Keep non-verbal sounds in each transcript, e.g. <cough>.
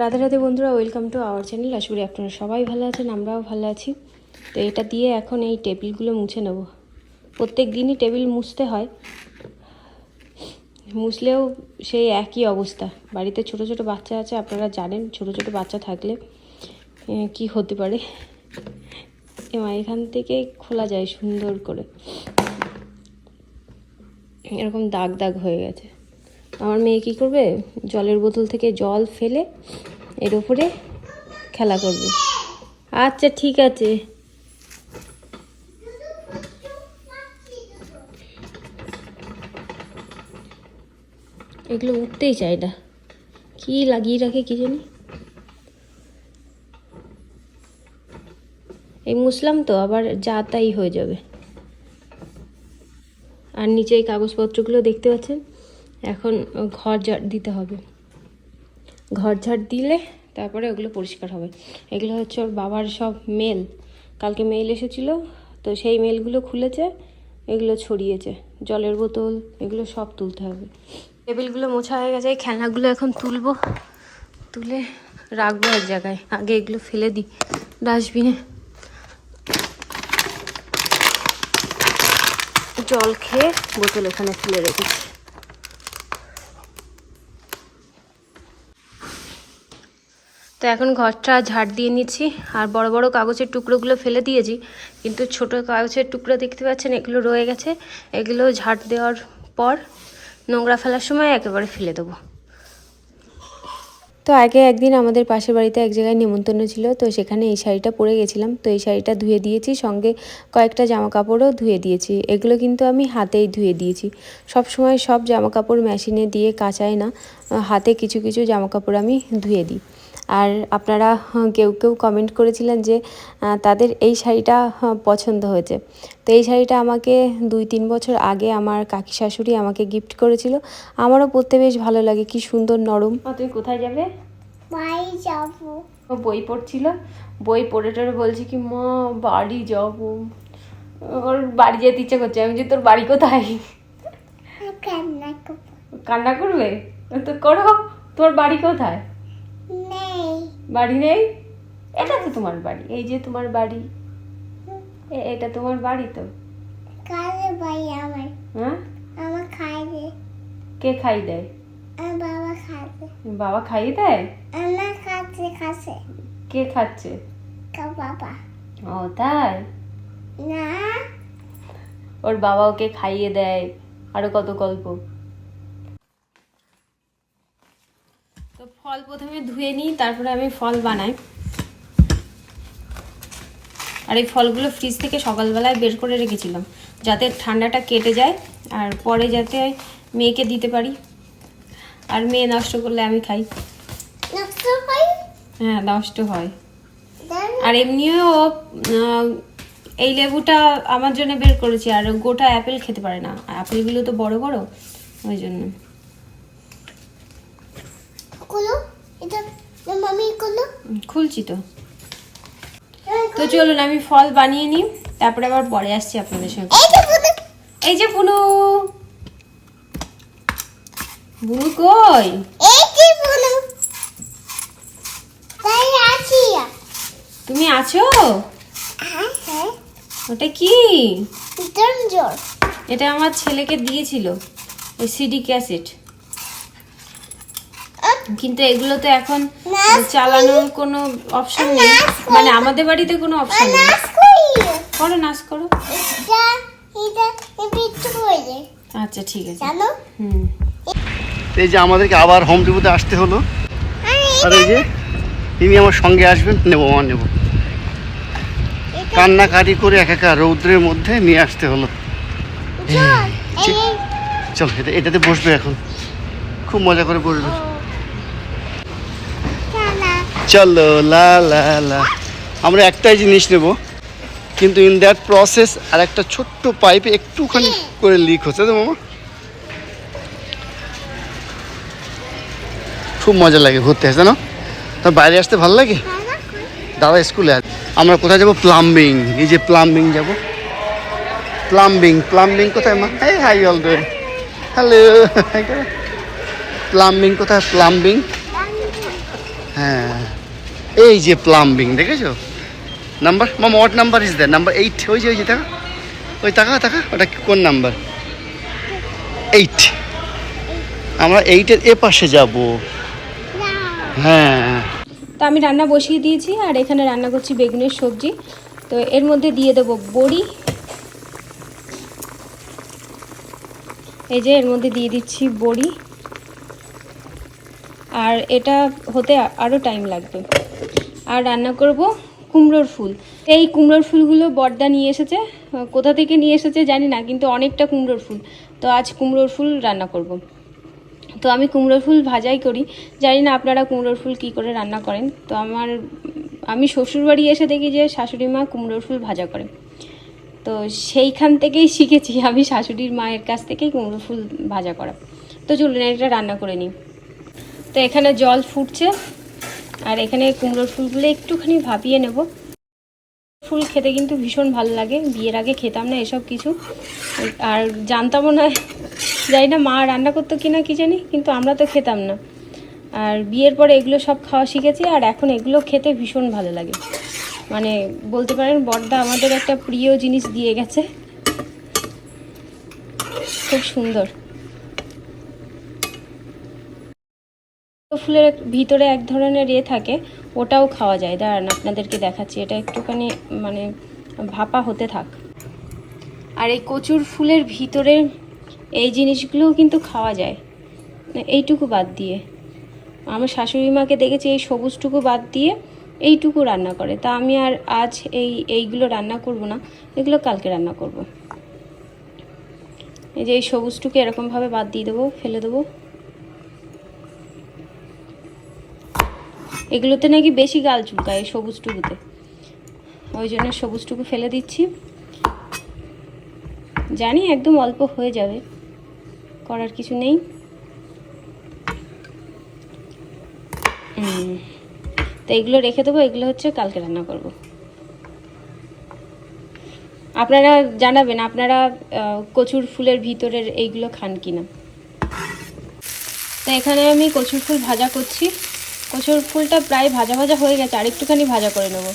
রাধে রাধে বন্ধুরা welcome to our channel আশা করি আপনারা সবাই ভালো আছেন, আমরাও ভালো আছি। তো এটা দিয়ে এখন এই টেবিলগুলো মুছে নেব। প্রত্যেক দিনই টেবিল মুছতে হয়। মুছলেও সেই একই অবস্থা। বাড়িতে ছোট ছোট বাচ্চা আছে, আপনারা জানেন, ছোট ছোট বাচ্চা থাকলে কি হতে পারে? এমা, এখান থেকে খোলা যায় সুন্দর করে। এরকম দাগ দাগ হয়ে গেছে। আমার মেয়ে কী করবে? জলের বোতল থেকে জল ফেলে এর উপরে খেলা করবে। আচ্ছা ঠিক আছে। এগুলো উঠতেই চায় না। কি লাগিয়ে রাখে কি জানি? এই মুসলাম তো, আবার যা তাই হয়ে যাবে। আর নিচে এই কাগজপত্রগুলো দেখতে পাচ্ছেন? এখন ঘর ঝাড় দিতে হবে। ঘর ঝাড় দিলে তারপরে ওগুলো পরিষ্কার হবে। এগুলো হচ্ছে ওর বাবার সব মেল কালকে মেল এসেছিল, তো সেই মেলগুলো খুলেছে, এগুলো ছড়িয়েছে। জলের বোতল, এগুলো সব তুলতে হবে। টেবিলগুলো মোছা হয়ে গেছে, এই খেলনাগুলো এখন তুলবো। তুলে রাখব এক জায়গায়। আগে এগুলো ফেলে দিই ডাস্টবিনে। জল খেয়ে বোতল এখানে ফেলে রেখেছি। তো এখন ঘরটা ঝাড় দিয়ে নিচ্ছি। আর বড় বড় কাগজের টুকরোগুলো ফেলে দিয়েছি। কিন্তু ছোট কাগজের টুকরো দেখতে পাচ্ছেন, এগুলো রয়ে গেছে। এগুলো ঝাড় দেওয়ার পর নোংরা ফেলার সময় একেবারে ফেলে দেবো। তো আগে একদিন আমাদের পাশের বাড়িতে এক জায়গায় নেমন্তন্ন ছিল, তো সেখানে এই শাড়িটা পরে গেছিলাম। তো এই শাড়িটা ধুয়ে দিয়েছি, সঙ্গে কয়েকটা জামা কাপড়ও ধুয়ে দিয়েছি। এগুলো কিন্তু আমি হাতেই ধুয়ে দিয়েছি। সব সময় সব জামা কাপড় মেশিনে দিয়ে কাচাই না, হাতে কিছু কিছু জামা কাপড় আমি ধুয়ে দিই। আর আপনারা হ্যাঁ, কেউ কেউ কমেন্ট করেছিলেন যে তাদের এই শাড়িটা হ্যাঁ, পছন্দ হয়েছে। তো এই শাড়িটা আমাকে দুই তিন বছর আগে আমার কাকি শাশুড়ি আমাকে গিফট করেছিল। আমারও পরতে বেশ ভালো লাগে কি সুন্দর নরম। তুই কোথায় যাবে? বাড়ি যাব। বই পড়ছিল? বই পড়ে টড়ে বলছি কি মা বাড়ি যাব। ওর বাড়ি যেতে ইচ্ছে করছে। আমি যে তোর বাড়ি কোথায়? কান্না কান্না করবে? তো করো তোর বাড়ি কোথায়? বাড়ি নেই? এটা তো তোমার বাড়ি। এই যে তোমার বাড়ি। এটা তোমার বাড়ি তো। কালে বাড়ি আমার। হ্যাঁ? আমার খাইবে কে খাই দেয়? বাবা খাবে বাবা খাইয়ে দেয়? আমার কাছে কাছে কে খাচ্ছে? বাবা। ও তাই? না। ওর বাবা ওকে খাইয়ে দেয়? আরও কত গল্প তো ফল প্রথমে ধুয়ে নিই তারপরে আমি ফল বানাই। আর এই ফলগুলো ফ্রিজ থেকে সকালবেলায় বের করে রেখেছিলাম যাতে ঠান্ডাটা কেটে যায় আর পরে যাতে মেয়েকে দিতে পারি। আর মেয়ে নষ্ট করলে আমি খাই। হ্যাঁ? নষ্ট হয়। আর এমনিও এই লেবুটা আমার জন্য বের করেছি আর গোটা অ্যাপেল খেতে পারে না। আর আপেলগুলো তো বড় বড় ওই জন্য কুলো এটা মামি কুলো উম, খুলছি তো। তো চলুন আমি ফল বানিয়ে নিই তারপরে আবার পরে আসছি আপনাদের সঙ্গে এই যে বুনু বুনু কই? তুমি আছো? হ্যাঁ হ্যাঁ। ওটা কি? এটা আমার ছেলেকে দিয়েছিল ওই সিডি ক্যাসেট। কিন্তু এগুলো তো এখন চালানোর কোনো অপশন নেই। মানে আমাদের বাড়িতে কোনো অপশন নেই। করো। নাচ করো। আচ্ছা ঠিক আছে। হুম। এই যে আমাদেরকে আবার হোম ডিপোতে আসতে হলো। আর এই যে তিনি আমার সঙ্গে আসবেন নেব আমার নেব। কান্নাকাটি করে একা রৌদ্রের মধ্যে নিয়ে আসতে হলো। ঠিক। চল এটা এটাতে বসবে এখন। খুব মজা করে বসবে। চলো লা লা লা। আমরা একটাই জিনিস নেব। কিন্তু ইন দ্যাট প্রসেস আর একটা ছোট্ট পাইপে একটুখানি করে লিক হচ্ছে তো মামা? খুব মজা লাগে ঘুরতে আসে জানো? তো বাইরে আসতে ভালো লাগে? দাদা স্কুলে আছে। আমরা কোথায় যাব? প্লাম্বিং এই যে প্লাম্বিং যাব। প্লাম্বিং প্লাম্বিং কোথায় মা? এই হাই অল হ্যালো। <laughs> প্লাম্বিং কোথায়? প্লাম্বিং হ্যাঁ। এই যে প্লাম্বিং দেখেছ? Number mom what number is that number eight ওই যে ওই যে টাকা। ওই টাকা টাকা? ওটা কোন নাম্বার এইট আমরা এইটের এ পাশে যাব। হ্যাঁ। তো আমি রান্না বসিয়ে দিয়েছি আর এখানে রান্না করছি বেগুনের সবজি। তো এর মধ্যে দিয়ে দেবো বড়ি। এই যে এর মধ্যে দিয়ে দিচ্ছি বড়ি। আর এটা হতে আরও টাইম লাগবে। আর রান্না করব কুমড়োর ফুল। এই কুমড়োর ফুলগুলো বর্দা নিয়ে এসেছে, কোথা থেকে নিয়ে এসেছে জানি না, কিন্তু অনেকটা কুমড়োর ফুল। তো আজ কুমড়োর ফুল রান্না করব। তো আমি কুমড়োর ফুল ভাজাই করি। জানি না আপনারা কুমড়োর ফুল কী করে রান্না করেন। তো আমার, আমি শ্বশুরবাড়ি এসে দেখি যে শাশুড়ি মা কুমড়োর ফুল ভাজা করে। তো সেইখান থেকেই শিখেছি আমি শাশুড়ির মায়ের কাছ থেকেই কুমড়ো ফুল ভাজা করা। তো চলুন, এটা রান্না করে নিই। তো এখানে জল ফুটছে আর এখানে কুমড়োর ফুলগুলো একটুখানি ভাপিয়ে নেব। ফুল খেতে কিন্তু ভীষণ ভালো লাগে, বিয়ের আগে খেতাম না এসব কিছু। আর জানতামও না, জানি না মা রান্না করতো কিনা কি জানি, কিন্তু আমরা তো খেতাম না। আর বিয়ের পরে এগুলো সব খাওয়া শিখেছি আর এখন এগুলো খেতে ভীষণ ভালো লাগে। মানে বলতে পারেন বড়দা আমাদের একটা প্রিয় জিনিস দিয়ে গেছে। খুব সুন্দর। ফুলের ভিতরে এক ধরনের ইয়ে থাকে, ওটাও খাওয়া যায়। দাঁড়ান, আপনাদেরকে দেখাচ্ছি। এটা একটুখানি মানে ভাপা হতে থাক। আর এই কচুর ফুলের ভিতরে এই জিনিসগুলোও কিন্তু খাওয়া যায়। এইটুকু বাদ দিয়ে। আমার শাশুড়ি মাকে দেখেছি, এই সবুজটুকু বাদ দিয়ে এইটুকু রান্না করে। তা আমি আর আজ এই এইগুলো রান্না করব না, এগুলো কালকে রান্না করব। এই যে এই সবুজটুকু এরকমভাবে বাদ দিয়ে দেবো, ফেলে দেবো। এগুলোতে নাকি বেশি গাল চুলকায় এই সবুজটুকুতে। ওই জন্য সবুজটুকু ফেলে দিচ্ছি। জানি একদম অল্প হয়ে যাবে, করার কিছু নেই। তো এগুলো রেখে দেবো, এগুলো হচ্ছে কালকে রান্না করব। আপনারা জানাবেন, আপনারা কচুর ফুলের ভিতরের এইগুলো খান কিনা। তো এখানে আমি কচুর ফুল ভাজা করছি। কচুর ফুলটা প্রায় ভাজা ভাজা হয়ে গেছে, আর একটুখানি ভাজা করে নেব।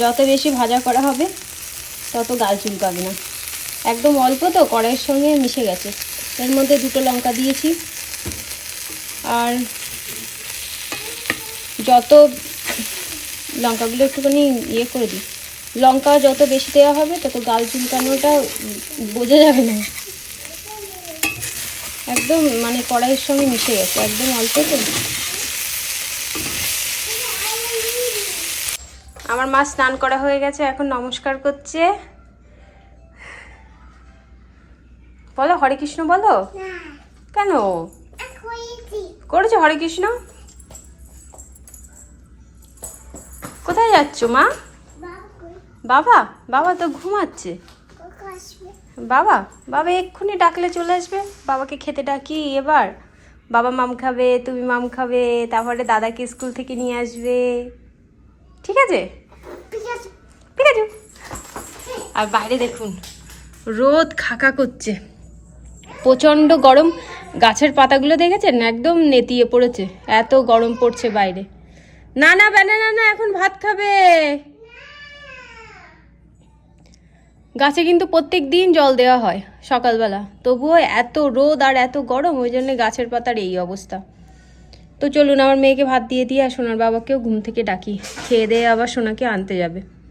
যত বেশি ভাজা করা হবে, তত গাল চুলকাবে না। একদম অল্প তো, কড়াইয়ের সঙ্গে মিশে গেছে। এর মধ্যে দুটো লঙ্কা দিয়েছি। আর যত লঙ্কাগুলো একটুখানি ইয়ে করে দিই, লঙ্কা যত বেশি দেওয়া হবে, তত গাল চুলকানোটা বোঝা যাবে না। একদম মানে কড়াইয়ের সঙ্গে মিশে গেছে, একদম অল্প তো। আমার মা স্নান করা হয়ে গেছে এখন নমস্কার করছে। বলো হরে কৃষ্ণ বলো। কেন? করেছ হরে কৃষ্ণ? কোথায় যাচ্ছ মা? বাবা। বাবা? তো ঘুমাচ্ছে। বাবা? বাবা এক্ষুনি ডাকলে চলে আসবে। বাবাকে খেতে ডাকি এবার। বাবা মাম খাবে তুমি মাম খাবে তারপরে দাদাকে স্কুল থেকে নিয়ে আসবে। ঠিক আছে? আর বাইরে দেখুন। রোদ খাকা করছে। প্রচণ্ড গরম। গাছের পাতাগুলো দেখেছেন? একদম নেতিয়ে পড়েছে। এত গরম পড়ছে বাইরে। না না ব্যানানা না এখন ভাত খাবে। গাছে কিন্তু প্রত্যেক দিন জল দেওয়া হয় সকালবেলা। তবুও এত রোদ আর এত গরম ওই জন্য গাছের পাতার এই অবস্থা। তো চলুন আমার মেয়েকে ভাত দিয়ে দিয়ে আর সোনার বাবাকেও ঘুম থেকে ডাকি। খেয়ে দিয়ে আবার সোনাকে আনতে যাবে।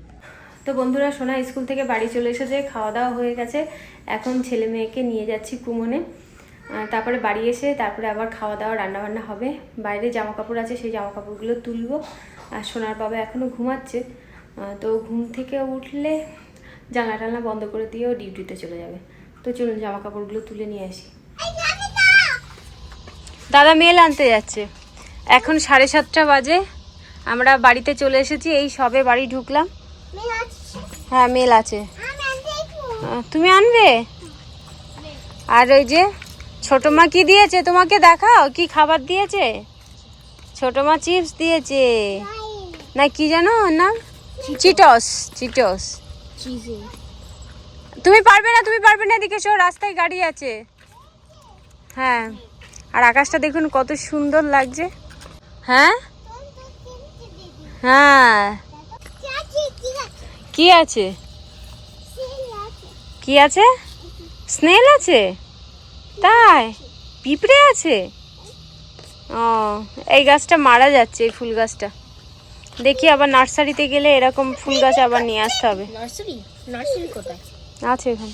তো বন্ধুরা সোনা স্কুল থেকে বাড়ি চলে এসেছে খাওয়া দাওয়া হয়ে গেছে। এখন ছেলে মেয়েকে নিয়ে যাচ্ছি কুমনে। তারপরে বাড়ি এসে তারপরে আবার খাওয়া দাওয়া রান্না বান্না হবে। বাইরে জামা কাপড় আছে, সেই জামা কাপড়গুলো তুলবো। আর সোনার বাবা এখনও ঘুমাচ্ছে। তো ঘুম থেকে উঠলে জানলা টানলা বন্ধ করে দিয়েও ডিউটিতে চলে যাবে। তো চলুন জামা কাপড়গুলো তুলে নিয়ে আসি। দাদা মেল আনতে যাচ্ছে। এখন সাড়ে সাতটা বাজে। আমরা বাড়িতে চলে এসেছি, এই সবে বাড়ি ঢুকলাম। হ্যাঁ মেল আছে। তুমি আনবে? আর ওই যে ছোট মা কি দিয়েছে? তোমাকে দেখাও, কি খাবার দিয়েছে? ছোট মা চিপস দিয়েছে। না, কি জানো নাম? চিটস চিটস। তুমি পারবে না, তুমি পারবে না, এদিকে এসো, রাস্তায় গাড়ি আছে। হ্যাঁ আর আকাশটা দেখুন কত সুন্দর লাগছে। হ্যাঁ? হ্যাঁ। কি আছে? কি আছে? স্নেল আছে? তাই? পিঁপড়ে আছে? ও এই গাছটা মারা যাচ্ছে এই ফুল গাছটা। দেখি আবার নার্সারিতে গেলে এরকম ফুল গাছ আবার নিয়ে আসতে হবে। নার্সারি? নার্সারি কোথায়? আছে এখানে।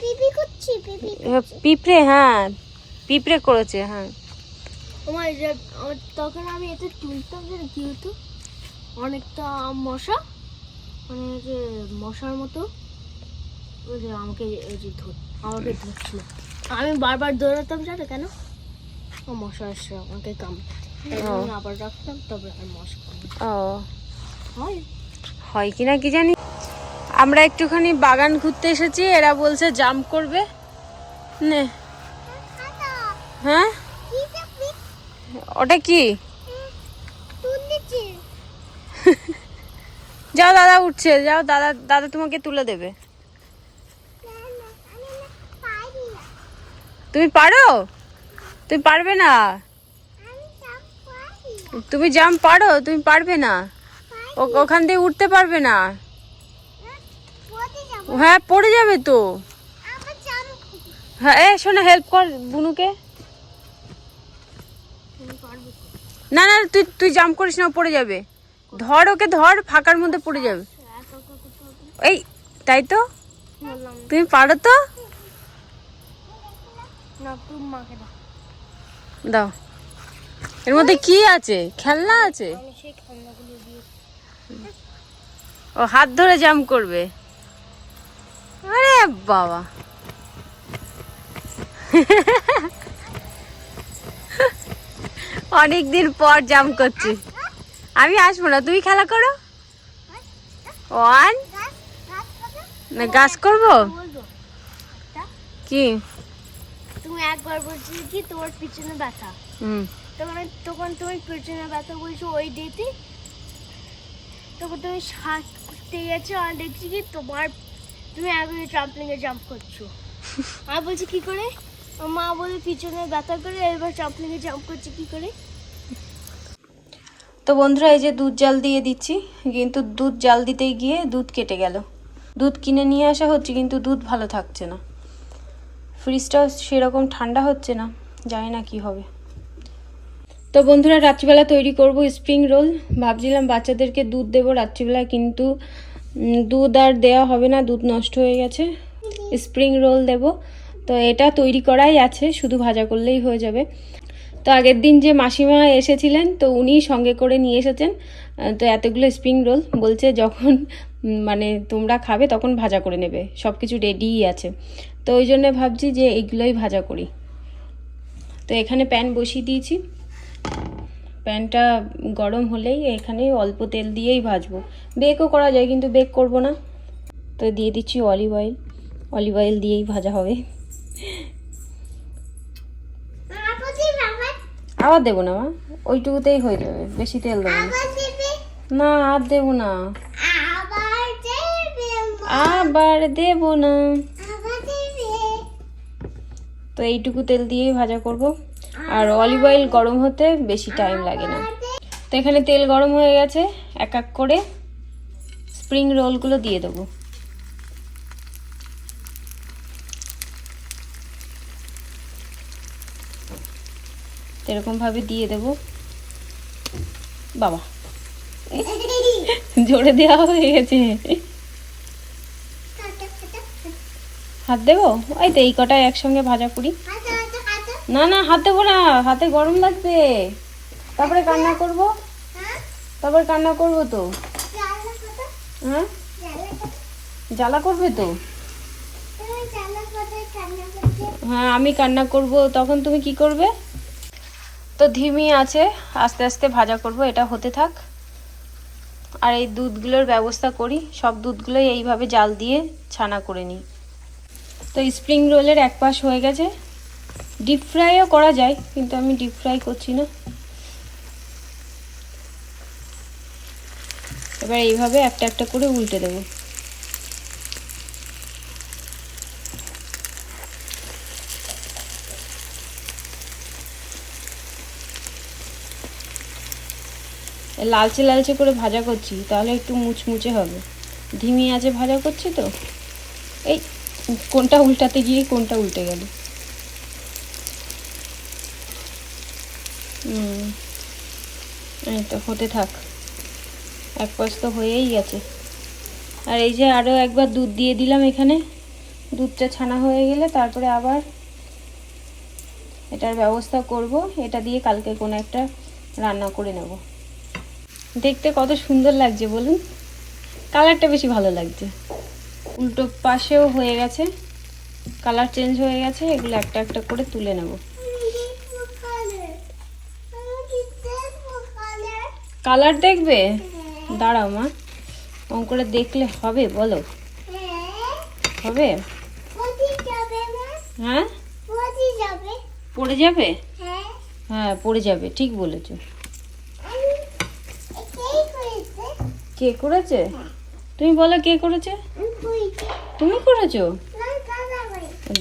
পিপি করছি পিপি এ, পিঁপড়ে হ্যাঁ। পিঁপড়ে করেছে হ্যাঁ। আমার তখন আমি এতে তুলতাম যে কি হতো? অনেকটা মশা মানে যে মশার মতো ওই যে আমাকে ওই যে ধর আমাকে ধরছিল। আমি বারবার দৌড়াতাম জানো কেন? ও মশা আসছে আমাকে কামড়াতে আমি আবার রাখতাম তবে আর মশা। ও। হয়? হয় কিনা কি জানি? আমরা একটুখানি বাগান ঘুরতে এসেছি এরা বলছে জাম্প করবে। নে। হ্যাঁ ওটা কি? যাও দাদা উঠছে, যাও দাদা দাদা তোমাকে তুলে দেবে। তুমি পারো? তুমি পারবে না? তুমি জাম্প পারো? তুমি পারবে না? ওখান দিয়ে উঠতে পারবে না? হ্যাঁ পড়ে যাবে তো। হ্যাঁ এ শোনো হেল্প কর বুনুকে। না না, তুই তুই জাম্প করিস না পড়ে যাবে। ধর ওকে, ধর, ফাঁকার মধ্যে পড়ে যাবে। এই, তাই তো? তুমি পারো তো? দাও। এর মধ্যে কি আছে? খেলনা আছে? ও, হাত ধরে জাম্প করবে। আরে বাবা। অনেক দিন পর জাম্প করছি। আমি আসব না তুমি খেলা করো। ওয়ান গাছ গাছ না গাছ করব? কি? তুমি একবার বলছিলে কি তোমার পিছনে ব্যথা। হুম। তখন তখন তুমি পিছনে ব্যথা বলছো ওই ডেতে তখন তুমি শ্বাস করতে গেছো আর দেখছি কি তোমার তুমি এখন জাম্প করছ। <laughs> আর বলছি কি করে? মা বলে পিছনে ব্যথা করে এবার ট্রাম্পলিং এ জাম্প করছে কি করে? তো বন্ধুরা, এই যে দুধ জাল দিয়ে দিচ্ছি। কিন্তু দুধ জাল দিতে গিয়ে দুধ কেটে গেল। দুধ কিনে নিয়ে আসা হচ্ছে, কিন্তু দুধ ভালো থাকছে না। ফ্রিজটাও সেরকম ঠান্ডা হচ্ছে না, জানি না কি হবে। তো বন্ধুরা, রাত্রিবেলা তৈরি করব স্প্রিং রোল। ভাবছিলাম বাচ্চাদেরকে দুধ দেবো রাত্রিবেলা, কিন্তু দুধ আর দেওয়া হবে না, দুধ নষ্ট হয়ে গেছে। স্প্রিং রোল দেব। তো এটা তৈরি করাই আছে, শুধু ভাজা করলেই হয়ে যাবে। তো আগের দিন যে মাসিমা এসেছিলেন, তো উনি সঙ্গে করে নিয়ে এসেছেন। তো এতগুলো স্প্রিং রোল বলছে যখন মানে তোমরা খাবে তখন ভাজা করে নেবে। সব কিছু রেডিই আছে। তো ওই জন্য ভাবছি যে এগুলোই ভাজা করি। তো এখানে প্যান বসিয়ে দিয়েছি। প্যানটা গরম হলেই এখানে অল্প তেল দিয়েই ভাজবো। বেকও করা যায় কিন্তু বেক করব না। তো দিয়ে দিচ্ছি অলিভ অয়েল অলিভ অয়েল দিয়েই ভাজা হবে। আবার দেবো না মা? ওইটুকুতেই হয়ে যাবে বেশি তেল দেবো না। আর দেবো না। আবার দেবে দেবো না। তো এইটুকু তেল দিয়েই ভাজা করব। আর অলিভ অয়েল গরম হতে বেশি টাইম লাগে না। তো এখানে তেল গরম হয়ে গেছে এক এক করে স্প্রিং রোলগুলো দিয়ে দেবো। এরকমভাবে দিয়ে দেবো। বাবা। জোরে দেওয়া হয়ে গেছে। হাত দেবো? এই তো এই কটায় একসঙ্গে ভাজা করি না না হাত দেবো না হাতে গরম লাগবে। তারপরে কান্না করব। তারপরে কান্না করব তো। হ্যাঁ? জ্বালা করবে তো? হ্যাঁ আমি কান্না করব তখন তুমি কি করবে? তো ধিমি আছে, আস্তে আস্তে ভাজা করব, এটা হতে থাক। আর এই দুধগুলোর ব্যবস্থা করি, সব দুধগুলোই এইভাবে জাল দিয়ে ছানা করে নিই। তো স্প্রিং রোলের এক পাশ হয়ে গেছে। ডিপ ফ্রাইও করা যায়, কিন্তু আমি ডিপ ফ্রাই করছি না। এবার এইভাবে একটা একটা করে উল্টে দেবো। লালচে লালচে করে ভাজা করছি, তাহলে একটু মুচমুচে হবে। ধিমি আছে ভাজা করছি তো? এই, কোনটা উল্টাতে গিয়ে কোনটা উল্টে গেল? এই তো, হতে থাক। এক পাশ তো হয়েই গেছে। আর এই যে আরও একবার দুধ দিয়ে দিলাম এখানে। দুধটা ছানা হয়ে গেলে তারপরে আবার এটার ব্যবস্থা করব। এটা দিয়ে কালকে কোনো একটা রান্না করে নেব। দেখতে কত সুন্দর লাগছে বলুন? কালারটা বেশি ভালো লাগছে। উল্টো পাশেও হয়ে গেছে। কালার চেঞ্জ হয়ে গেছে এগুলো একটা একটা করে তুলে নেব। কালার দেখবে? দাঁড়াও মা অঙ্ক করে দেখলে হবে বলো। হবে? হ্যাঁ? পড়ে যাবে। হ্যাঁ পড়ে যাবে ঠিক বলেছ। কে করেছে? তুমি বলো কে করেছে? তুমি করেছ?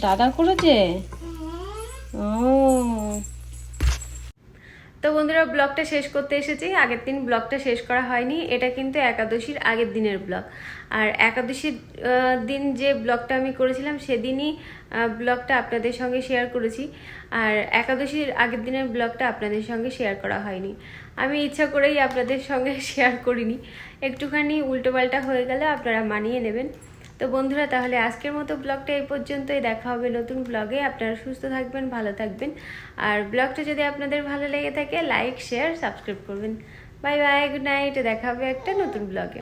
দাদা করেছে? ও তো বন্ধুরা, ব্লগটা শেষ করতে এসেছি। আগের দিন ব্লগটা শেষ করা হয়নি। এটা কিন্তু একাদশীর আগের দিনের ব্লগ। আর একাদশীর দিন যে ব্লগটা আমি করেছিলাম, সেদিনই ব্লগটা আপনাদের সঙ্গে শেয়ার করেছি। আর একাদশীর আগের দিনের ব্লগটা আপনাদের সঙ্গে শেয়ার করা হয়নি। আমি ইচ্ছা করেই আপনাদের সঙ্গে <laughs> শেয়ার করিনি। একটুখানি উল্টোপাল্টা হয়ে গেলে আপনারা মানিয়ে নেবেন। তো বন্ধুরা, তাহলে আজকের মতো ব্লগটা এই পর্যন্তই। দেখা হবে নতুন ব্লগে। আপনারা সুস্থ থাকবেন, ভালো থাকবেন। আর ব্লগটা যদি আপনাদের ভালো লেগে থাকে লাইক শেয়ার সাবস্ক্রাইব করবেন। বাই বাই গুড নাইট দেখা হবে একটা নতুন ব্লগে।